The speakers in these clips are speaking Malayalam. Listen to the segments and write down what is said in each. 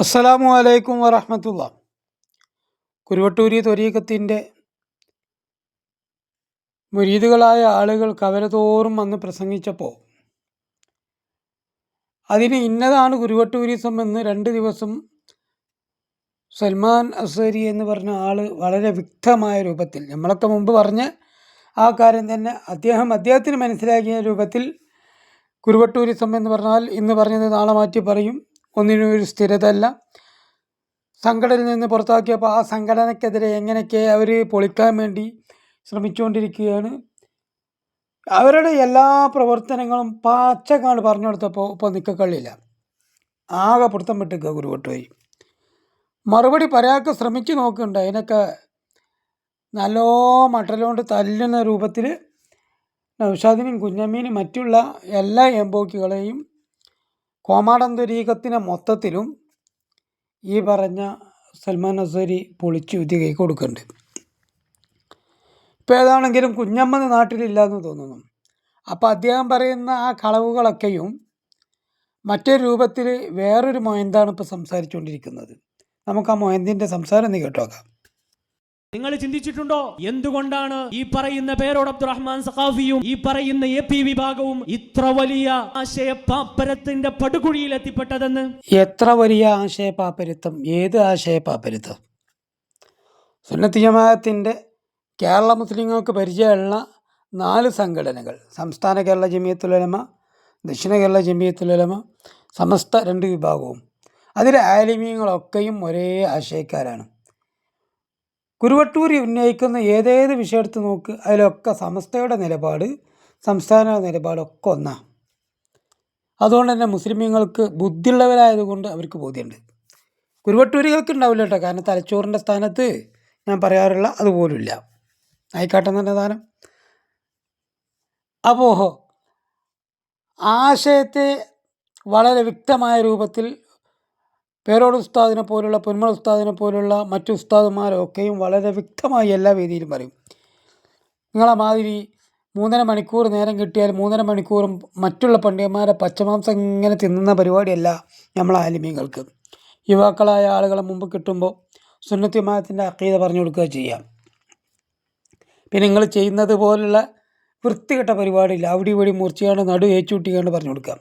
അസ്സലാമു അലൈക്കും വറഹമത്തുള്ള. കുരുവട്ടൂരി ത്വരീക്കത്തിന്റെ മുരീദുകളായ ആളുകൾ കവരതോറും വന്ന് പ്രസംഗിച്ചപ്പോൾ അതിന് ഇന്നതാണ് കുരുവട്ടൂരിസം എന്ന് രണ്ട് ദിവസം സൽമാൻ അസരി എന്ന് പറഞ്ഞ ആൾ വളരെ വ്യക്തമായ രൂപത്തിൽ നമ്മളൊക്കെ മുമ്പ് പറഞ്ഞ ആ കാര്യം തന്നെ അദ്ദേഹം അദ്ദേഹത്തിന് മനസ്സിലാക്കിയ രൂപത്തിൽ കുരുവട്ടൂരിസം എന്ന് പറഞ്ഞാൽ ഇന്ന് പറഞ്ഞത് നാളെ മാറ്റി പറയും. ഒന്നിനും ഒരു സ്ഥിരതല്ല സംഘടനയിൽ നിന്ന് പുറത്താക്കിയപ്പോൾ ആ സംഘടനക്കെതിരെ എങ്ങനെയൊക്കെ അവർ പൊളിക്കാൻ വേണ്ടി ശ്രമിച്ചുകൊണ്ടിരിക്കുകയാണ് അവരുടെ എല്ലാ പ്രവർത്തനങ്ങളും പച്ചക്കാണ് പറഞ്ഞു കൊടുത്തപ്പോൾ ഇപ്പോൾ നിൽക്കക്കള്ളില്ല ആകെ പിടുത്തം വിട്ടിക്കുക കുരുവട്ടുപോയി മറുപടി പറയാനൊക്കെ ശ്രമിച്ചു നോക്കുന്നുണ്ട്. അതിനൊക്കെ നല്ലോ മട്ടലുകൊണ്ട് തല്ലുന്ന രൂപത്തിൽ നൗഷാദിനും കുഞ്ഞമ്മീനും മറ്റുള്ള എല്ലാ എംബോക്കികളെയും കോമാടൻ ത്വരീഖത്തിനെ മൊത്തത്തിലും ഈ പറഞ്ഞ സൽമാൻ അസരി പൊളിച്ചു ഊതി കൈ കൊടുക്കുന്നുണ്ട്. ഇപ്പോൾ ഏതാണെങ്കിലും കുഞ്ഞമ്മ നാട്ടിലില്ല എന്ന് തോന്നുന്നു. അപ്പോൾ അദ്ദേഹം പറയുന്ന ആ കളവുകളൊക്കെയും മറ്റൊരു രൂപത്തിൽ വേറൊരു മൊയന്താണ് ഇപ്പോൾ സംസാരിച്ചുകൊണ്ടിരിക്കുന്നത്. നമുക്ക് ആ മൊയന്തിന്റെ സംസാരം ഒന്ന് കേട്ടോക്കാം. നിങ്ങൾ ചിന്തിച്ചിട്ടുണ്ടോ? എന്തുകൊണ്ടാണ് ഈ പറയുന്ന പേരോട് അബ്ദുറഹ്മാൻ സഖാഫിയും ഈ പറയുന്ന എ പി വിഭാഗവും ഇത്ര വലിയ ആശയ പാപ്പരത്തിന്റെ പടുകുഴിയിൽ എത്തിപ്പെട്ടതെന്ന്? എത്ര വലിയ ആശയപാപ്പരുത്തം? ഏത് ആശയപാപ്പരുത്തം? സുന്നത്ത് ജമാഅത്തിന്റെ കേരള മുസ്ലിങ്ങൾക്ക് പരിചയമുള്ള നാല് സംഘടനകൾ. സംസ്ഥാന കേരള ജമിയത്തുലമ ദക്ഷിണ കേരള ജമിയത്തുലമ സമസ്ത രണ്ട് വിഭാഗവും. അതിലെ ആലിമീങ്ങളൊക്കെയും ഒരേ ആശയക്കാരാണ്. കുരുവട്ടൂരി ഉന്നയിക്കുന്ന ഏതേത് വിഷയം എടുത്ത് നോക്ക് അതിലൊക്കെ സമസ്തയുടെ നിലപാട് സംസ്ഥാന നിലപാടൊക്കെ ഒന്നാണ് അതുകൊണ്ട് തന്നെ മുസ്ലിമീങ്ങൾക്ക് ബുദ്ധിയുള്ളവരായതുകൊണ്ട് അവർക്ക് ബോധ്യമുണ്ട്. കുരുവട്ടൂരികൾക്ക് ഉണ്ടാവില്ല കേട്ടോ കാരണം തലച്ചോറിന്റെ സ്ഥാനത്ത് ഞാൻ പറയാറുള്ള അതുപോലുമില്ല. ആയിക്കാട്ടെ തന്നെ സ്ഥാനം അപ്പോൾ ആശയത്തെ വളരെ വ്യക്തമായ രൂപത്തിൽ പേരോട് ഉസ്താദിനെ പോലുള്ള പുന്മൽ ഉസ്താദിനെ പോലുള്ള മറ്റു ഉസ്താദുമാരൊക്കെയും വളരെ വ്യക്തമായി എല്ലാ വേദിയിലും പറയും. നിങ്ങളെ മാതിരി മൂന്നര മണിക്കൂർ നേരം കിട്ടിയാൽ മൂന്നര മണിക്കൂറും മറ്റുള്ള പണ്ഡിതന്മാരെ പച്ചമാംസം ഇങ്ങനെ തിന്നുന്ന പരിപാടിയല്ല നമ്മളെ ആലിമീങ്ങൾക്ക്. യുവാക്കളായ ആളുകളെ മുമ്പ് കിട്ടുമ്പോൾ സുന്നത്തിമാത്തിന്റെ അക്കീത പറഞ്ഞു കൊടുക്കുക ചെയ്യാം. പിന്നെ നിങ്ങൾ ചെയ്യുന്നത് പോലുള്ള വൃത്തികെട്ട പരിപാടിയില്ല. അവിടെ ഇവിടെ മുറിച്ചുകൊണ്ട് നടു ഏച്ചുകൂട്ടിക്കാണ്ട് പറഞ്ഞു കൊടുക്കുക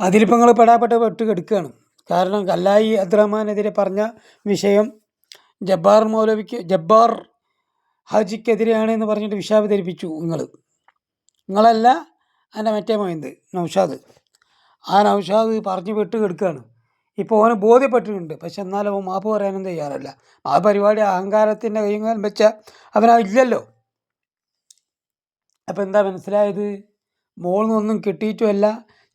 അതിലിപ്പോൾ നിങ്ങൾ പെടാപ്പെട്ട് പെട്ട് കെടുക്കുകയാണ്. കാരണം കല്ലായി അബ്ദുറഹ്മാനെതിരെ പറഞ്ഞ വിഷയം ജബ്ബാർ മൗലവിക്ക് ജബ്ബാർ ഹാജിക്കെതിരെയാണ് എന്ന് പറഞ്ഞിട്ട് വിഷാവതരിപ്പിച്ചു നിങ്ങൾ നിങ്ങളല്ല എന്റെ മറ്റേ മൊയന്ത് നൗഷാദ്. ആ നൗഷാദ് പറഞ്ഞു വിട്ട് കെടുക്കുകയാണ് ഇപ്പോൾ ഓനെ ബോധ്യപ്പെട്ടിട്ടുണ്ട്. പക്ഷെ എന്നാലും അവൻ മാപ്പ് പറയാനും തയ്യാറല്ല. ആ പരിപാടി അഹങ്കാരത്തിന്റെ കൈ വെച്ച അവനാ ഇല്ലല്ലോ. അപ്പോൾ എന്താ മനസ്സിലായത്? മോളിൽ നിന്നൊന്നും കിട്ടിയിട്ടുമല്ല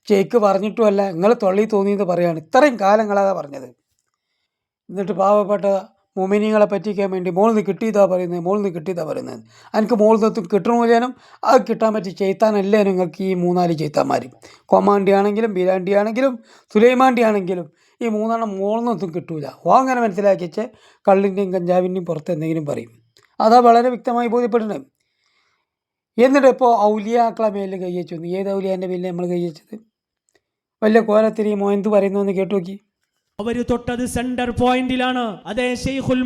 ചേക്ക് പറഞ്ഞിട്ടുമല്ല. നിങ്ങൾ തൊള്ളി തോന്നിയെന്ന് പറയുകയാണ് ഇത്രയും കാലങ്ങളാണ് പറഞ്ഞത്. എന്നിട്ട് പാവപ്പെട്ട മൊമിനിങ്ങളെ പറ്റിക്കാൻ വേണ്ടി മോളിന്ന് നിന്ന് കിട്ടിയതാ പറയുന്നത് മോളിന്ന് നിന്ന് കിട്ടിയതാ പറയുന്നത്. എനിക്ക് മോളിൽ നിന്ന് കിട്ടണമില്ലേനും അത് കിട്ടാൻ പറ്റി ചെയ്ത്താനല്ലേ നിങ്ങൾക്ക് ഈ മൂന്നാൽ ചെയ്ത്താന്മാർ കൊമാണ്ടി ആണെങ്കിലും ബിരാണ്ടി ആണെങ്കിലും സുലൈമാണ്ടി ആണെങ്കിലും ഈ മൂന്നെണ്ണം മോളിൽ നിന്നൊന്നും കിട്ടൂല. ഓ അങ്ങനെ മനസ്സിലാക്കി വെച്ച് കള്ളിന്റെയും കഞ്ചാവിന്റെയും പുറത്ത് എന്തെങ്കിലും പറയും. അതാ വളരെ വ്യക്തമായി ബോധ്യപ്പെടുന്നത്. എന്നിട്ട് ഇപ്പോൾ ഔലിയാക്കളെ മേലിൽ കൈ വെച്ചു. ഏത് ഔലിയാന്റെ മേലിൽ നമ്മൾ കൈവച്ചത് വലിയ കോലത്തിരിയുമോ? മോയന്ത് പറയുന്നു എന്ന് കേട്ടു നോക്കി അവർ തൊട്ടത് സെന്റർ പോയിന്റിലാണ് അതെ ഷെയ്ഖുൽ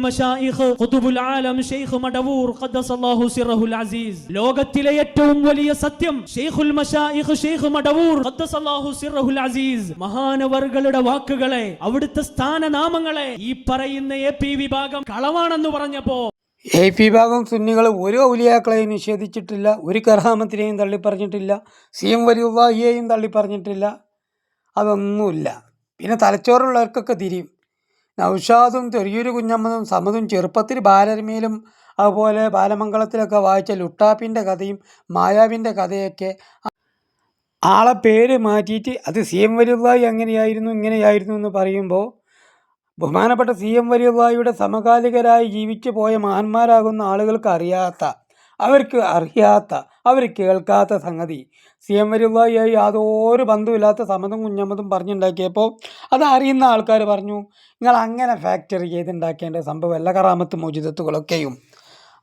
ഖുതുബുൽ ആലം ഷെയ്ഖ് മടവൂർ ഖദ്ദസല്ലാഹു സിറഹുൽ അസീസ്. ലോകത്തിലെ ഏറ്റവും വലിയ സത്യം ഷെയ്ഖുൽ ഷെയ്ഖ് മടവൂർ ഖദ്ദസല്ലാഹു സിറഹുൽ അസീസ്. മഹാനവറുകളുടെ വാക്കുകളെ അവിടുത്തെ സ്ഥാനനാമങ്ങളെ ഈ പറയുന്ന എ പി വിഭാഗം കളവാണെന്ന് പറഞ്ഞപ്പോ എ പി വിഭാഗം സുന്നികൾ ഒരു ഔലിയാക്കളെയും നിഷേധിച്ചിട്ടില്ല ഒരു കർഹാമത്തിനെയും തള്ളിപ്പറഞ്ഞിട്ടില്ല സി എം വലിയുള്ളയെയും തള്ളിപ്പറഞ്ഞിട്ടില്ല. അതൊന്നുമില്ല. പിന്നെ തലച്ചോറുള്ളവർക്കൊക്കെ തിരിയും. നൗഷാദും തെറിയൂര് കുഞ്ഞമ്മതും സമതും ചെറുപ്പത്തിൽ ബാലരമയിലും അതുപോലെ ബാലമംഗളത്തിലൊക്കെ വായിച്ച ലുട്ടാപ്പിന്റെ കഥയും മായാവിന്റെ കഥയൊക്കെ ആളെ പേര് മാറ്റിയിട്ട് അത് സി എം വലിയുള്ളായി അങ്ങനെയായിരുന്നു ഇങ്ങനെയായിരുന്നു എന്ന് പറയുമ്പോൾ ബഹുമാനപ്പെട്ട സി എം വലിയുള്ളായിയുടെ സമകാലികരായി ജീവിച്ചു പോയ മഹാന്മാരാകുന്ന ആളുകൾക്ക് അറിയാത്ത അവർക്ക് അറിയാത്ത അവർ കേൾക്കാത്ത സംഗതി. സി എം വലിയുള്ളായി യാതൊരു ബന്ധമില്ലാത്ത സമതും കുഞ്ഞമ്മതും പറഞ്ഞുണ്ടാക്കിയപ്പോൾ അത് അറിയുന്ന ആൾക്കാർ പറഞ്ഞു നിങ്ങൾ അങ്ങനെ ഫാക്ടറി ചെയ്തുണ്ടാക്കേണ്ട സംഭവം എല്ലാ കറാമത്ത് മോചിതത്തുകളൊക്കെയും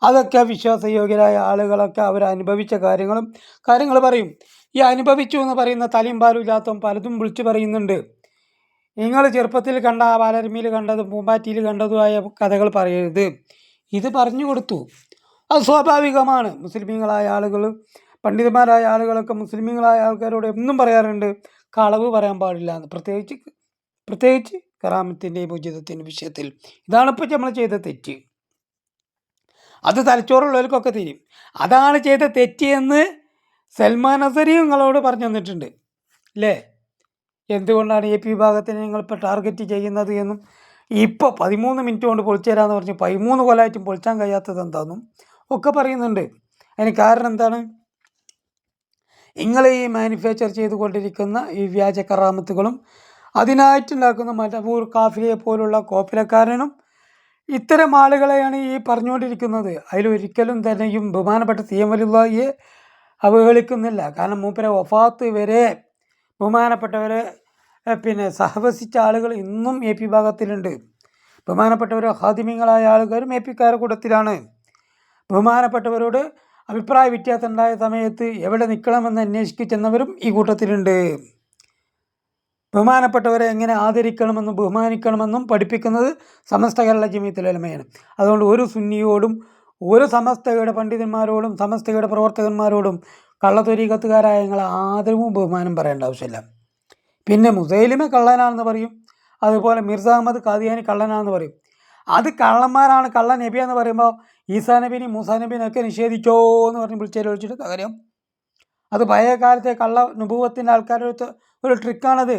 അതൊക്കെ വിശ്വാസയോഗ്യരായ ആളുകളൊക്കെ അവർ അനുഭവിച്ച കാര്യങ്ങളും കാര്യങ്ങൾ പറയും. ഈ അനുഭവിച്ചു എന്ന് പറയുന്ന തലയും പാലും ഇല്ലാത്തവൻ പലതും വിളിച്ചു പറയുന്നുണ്ട്. നിങ്ങൾ ചെറുപ്പത്തിൽ കണ്ട ആ ബാലരമയിൽ കണ്ടതും പൂമ്പാറ്റിയിൽ കണ്ടതുമായ കഥകൾ പറയരുത്. ഇത് പറഞ്ഞു കൊടുത്തു. അത് സ്വാഭാവികമാണ്. മുസ്ലിമീങ്ങളായ ആളുകൾ പണ്ഡിതന്മാരായ ആളുകളൊക്കെ മുസ്ലിമീങ്ങളായ ആൾക്കാരോട് എന്നും പറയാറുണ്ട് കളവ് പറയാൻ പാടില്ല എന്ന്. പ്രത്യേകിച്ച് പ്രത്യേകിച്ച് കറാമത്തിന്റെയും ഉചിതത്തിന്റെ വിഷയത്തിൽ. ഇതാണ് ഇതാണിപ്പോൾ നമ്മൾ ചെയ്ത തെറ്റ്. അത് തലച്ചോറുള്ളവർക്കൊക്കെ തിരിയും അതാണ് ചെയ്ത തെറ്റ് എന്ന് സൽമാൻ അസരി നിങ്ങളോട് പറഞ്ഞു തന്നിട്ടുണ്ട്. അല്ലേ എന്തുകൊണ്ടാണ് എ പി വിഭാഗത്തിനെ നിങ്ങളിപ്പോൾ ടാർഗറ്റ് ചെയ്യുന്നത് എന്നും? ഇപ്പോൾ പതിമൂന്ന് മിനിറ്റ് കൊണ്ട് പൊളിച്ചു തരാമെന്ന് പറഞ്ഞ് പതിമൂന്ന് കൊല്ലമായിട്ടും പൊളിച്ചാൻ കഴിയാത്തത് എന്താണെന്നും ഒക്കെ പറയുന്നുണ്ട്. അതിന് കാരണം എന്താണ്? നിങ്ങൾ ഈ മാനുഫാക്ചർ ചെയ്തുകൊണ്ടിരിക്കുന്ന ഈ വ്യാജ കറാമത്തുകളും അതിനായിട്ടുണ്ടാക്കുന്ന മറ്റൂർ കാഫിലയെ പോലുള്ള കോപ്പിലക്കാരനും ഇത്തരം ആളുകളെയാണ് ഈ പറഞ്ഞുകൊണ്ടിരിക്കുന്നത്. അതിലൊരിക്കലും തന്നെയും ബഹുമാനപ്പെട്ട സി എം അവഹേളിക്കുന്നില്ല. കാരണം മൂപ്പരെ വഫാത്ത് വരെ ബഹുമാനപ്പെട്ടവരെ പിന്നെ സഹവസിച്ച ആളുകൾ ഇന്നും എ പി ഭാഗത്തിലുണ്ട്. ബഹുമാനപ്പെട്ടവർ ഹാദിമ്യങ്ങളായ ആളുകാരും എ പിക്കാരുടെ കൂട്ടത്തിലാണ്. ബഹുമാനപ്പെട്ടവരോട് അഭിപ്രായ വ്യത്യാസം ഉണ്ടായ സമയത്ത് എവിടെ നിൽക്കണമെന്ന് അന്വേഷിച്ച് ചെന്നവരും ഈ കൂട്ടത്തിലുണ്ട്. ബഹുമാനപ്പെട്ടവരെ എങ്ങനെ ആദരിക്കണമെന്നും ബഹുമാനിക്കണമെന്നും പഠിപ്പിക്കുന്നത് സമസ്ത കേരള ജമീത്തിലമയാണ് അതുകൊണ്ട് ഒരു സുന്നിയോടും ഒരു സമസ്തയുടെ പണ്ഡിതന്മാരോടും സമസ്തയുടെ പ്രവർത്തകന്മാരോടും കള്ളത്തൊരീകത്തുകാരായ ഞങ്ങൾ ആദരവും ബഹുമാനം പറയേണ്ട ആവശ്യമില്ല. പിന്നെ മുസൈലിമ കള്ളനാണെന്ന് പറയും. അതുപോലെ മിർസ അഹമ്മദ് കാദിയാനി കള്ളനാണെന്ന് പറയും. അത് കള്ളന്മാരാണ്. കള്ള നബി പറയുമ്പോൾ ഈസാ നബിനെയും മൂസാ നബീനെയൊക്കെ നിഷേധിച്ചോ എന്ന് പറഞ്ഞ് വിളിച്ചേരി വിളിച്ചിട്ട് കാര്യം അത് പഴയ കാലത്തെ കള്ള നുഭവത്തിന്റെ ആൾക്കാരുടെ ഒരു ട്രിക്കാണത്.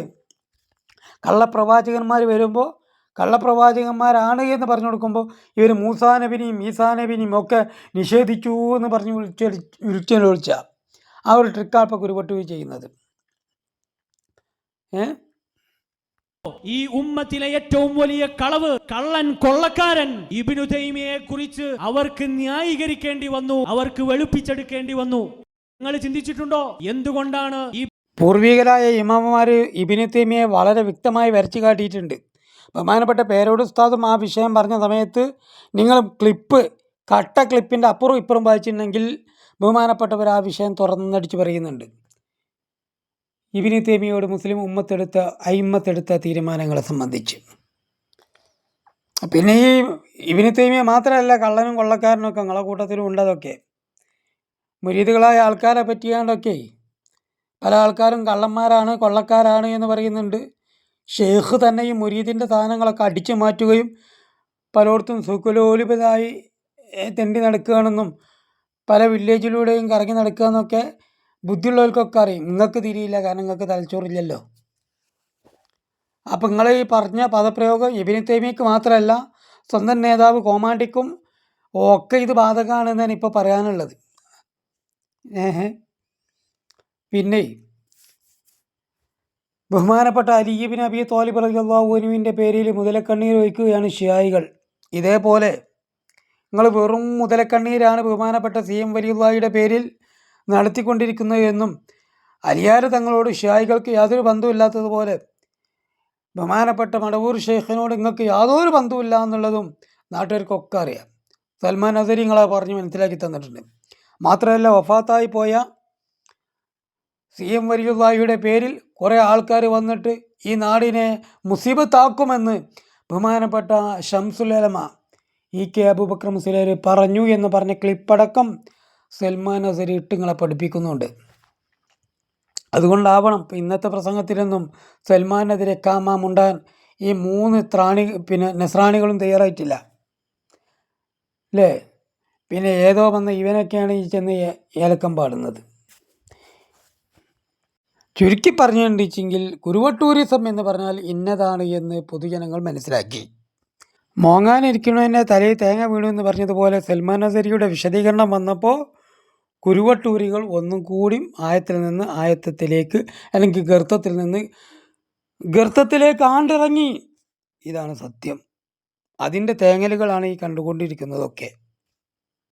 കള്ളപ്രവാചകന്മാർ വരുമ്പോൾ കള്ളപ്രവാചകന്മാരാണ് എന്ന് പറഞ്ഞു കൊടുക്കുമ്പോൾ ഇവർ മൂസാ നബിനെയും ഈസാ ഒക്കെ നിഷേധിച്ചു എന്ന് പറഞ്ഞ് വിളിച്ച് വിളിച്ചു വിളിച്ച ആ ഒരു ട്രിക്കാണ് ഇപ്പോൾ കുരുപട്ടു ചെയ്യുന്നത്. ഏ? ഈ ഉമ്മത്തിലെ ഏറ്റവും വലിയ കളവ് കള്ളൻ കൊള്ളക്കാരൻ ഇബിനു തൈമിയെ കുറിച്ച് അവർക്ക് ന്യായീകരിക്കേണ്ടി വന്നു അവർക്ക് വെളുപ്പിച്ചെടുക്കേണ്ടി വന്നു. നിങ്ങൾ ചിന്തിച്ചിട്ടുണ്ടോ? എന്തുകൊണ്ടാണ് ഈ പൂർവികരായ ഇമാമമാർ ഇബിനു തൈമിയെ വളരെ വ്യക്തമായി വരച്ചു കാട്ടിയിട്ടുണ്ട് ബഹുമാനപ്പെട്ട പേരോട് ഉസ്താദും ആ വിഷയം പറഞ്ഞ സമയത്ത് നിങ്ങൾ ക്ലിപ്പ് കട്ട ക്ലിപ്പിന്റെ അപ്പുറം ഇപ്പുറം വായിച്ചിട്ടുണ്ടെങ്കിൽ ബഹുമാനപ്പെട്ടവർ ആ വിഷയം തുറന്നടിച്ച് പറയുന്നുണ്ട്. ഇബിന് തേമിയോട് മുസ്ലിം ഉമ്മത്തെടുത്ത അയിമ്മത്തെടുത്ത തീരുമാനങ്ങളെ സംബന്ധിച്ച്. പിന്നെ ഈ ഇബിനി തേമിയ മാത്രമല്ല കള്ളനും കൊള്ളക്കാരനൊക്കെ നിങ്ങളെ കൂട്ടത്തിലും ഉണ്ടതൊക്കെ മുരീതുകളായ ആൾക്കാരെ പറ്റിയാണ്ടൊക്കെ പല ആൾക്കാരും കള്ളന്മാരാണ് കൊള്ളക്കാരാണ് എന്ന് പറയുന്നുണ്ട്. ഷെയ്ഖ് തന്നെ ഈ മുരീദിന്റെ സാധനങ്ങളൊക്കെ അടിച്ചു മാറ്റുകയും പലയിടത്തും സുഖലോലിപിതായി തെണ്ടി നടക്കുകയാണെന്നും പല വില്ലേജിലൂടെയും കറങ്ങി നടക്കുക എന്നൊക്കെ ബുദ്ധിയുള്ളവർക്കൊക്കെ അറിയും. നിങ്ങൾക്ക് തിരിയില്ല കാരണം നിങ്ങൾക്ക് തലച്ചോറില്ലല്ലോ. അപ്പം നിങ്ങൾ ഈ പറഞ്ഞ പദപ്രയോഗം എബിനിത്തേമിക്ക് മാത്രമല്ല സ്വന്തം നേതാവ് കോമാണ്ടിക്കും ഒക്കെ ഇത് ബാധകമാണെന്നാണ് ഇപ്പോൾ പറയാനുള്ളത്. പിന്നെ ബഹുമാനപ്പെട്ട അലീബിൻ അബി തോലിബ് റളിയല്ലാഹുവിന്റെ പേരിൽ മുതലക്കണ്ണീർ ഒഴിക്കുകയാണ് ഷിയായികൾ. ഇതേപോലെ നിങ്ങൾ വെറും മുതലക്കണ്ണീരാണ് ബഹുമാനപ്പെട്ട സി എം വലിയുള്ളാഹിയുടെ പേരിൽ നടത്തിക്കൊണ്ടിരിക്കുന്നത് എന്നും അലിയാർ തങ്ങളോട് ഷിയായികൾക്ക് യാതൊരു ബന്ധമില്ലാത്തതുപോലെ ബഹുമാനപ്പെട്ട മടവൂർ ഷെയ്ഖിനോട് നിങ്ങൾക്ക് യാതൊരു ബന്ധമില്ല എന്നുള്ളതും നാട്ടുകാർക്കൊക്കെ അറിയാം. സൽമാൻ അസരി നിങ്ങളെ പറഞ്ഞ് മനസ്സിലാക്കി തന്നിട്ടുണ്ട്. മാത്രമല്ല വഫാത്തായി പോയ സി എം വലിയുള്ളാഹിയുടെ പേരിൽ കുറേ ആൾക്കാർ വന്നിട്ട് ഈ നാടിനെ മുസീബത്താക്കുമെന്ന് ബഹുമാനപ്പെട്ട ഷംസുലമ ഇ കെ അബൂബക്കർ മുസ്ലിയാർ പറഞ്ഞു എന്ന് പറഞ്ഞ ക്ലിപ്പടക്കം സൽമാൻ അസരി ഇട്ട് നിങ്ങളെ പഠിപ്പിക്കുന്നുണ്ട്. അതുകൊണ്ടാവണം ഇന്നത്തെ പ്രസംഗത്തിലൊന്നും സൽമാനെതിരെ കാമ മുണ്ടാൻ ഈ മൂന്ന് ത്രാണി പിന്നെ നസ്രാണികളും തയ്യാറായിട്ടില്ല. അല്ലേ പിന്നെ ഏതോ വന്ന ഇവനൊക്കെയാണ് ഈ ചെന്ന് ഏലക്കം പാടുന്നത്. ചുരുക്കി പറഞ്ഞുകൊണ്ടിരിച്ചെങ്കിൽ കുരുവട്ടൂരിസം എന്ന് പറഞ്ഞാൽ ഇന്നതാണ് എന്ന് പൊതുജനങ്ങൾ മനസ്സിലാക്കി. മോങ്ങാനിരിക്കണതിന്റെ തലയിൽ തേങ്ങ വീണു എന്ന് പറഞ്ഞതുപോലെ സൽമാൻ അസരിയുടെ വിശദീകരണം വന്നപ്പോൾ കുരുവട്ടൂരികൾ ഒന്നും കൂടി ആയത്തിൽ നിന്ന് ആയത്തത്തിലേക്ക് അല്ലെങ്കിൽ ഗർത്തത്തിൽ നിന്ന് ഗർത്തത്തിലേക്ക് ആണ്ടിറങ്ങി. ഇതാണ് സത്യം. അതിന്റെ തേങ്ങലുകളാണ് ഈ കണ്ടുകൊണ്ടിരിക്കുന്നതൊക്കെ.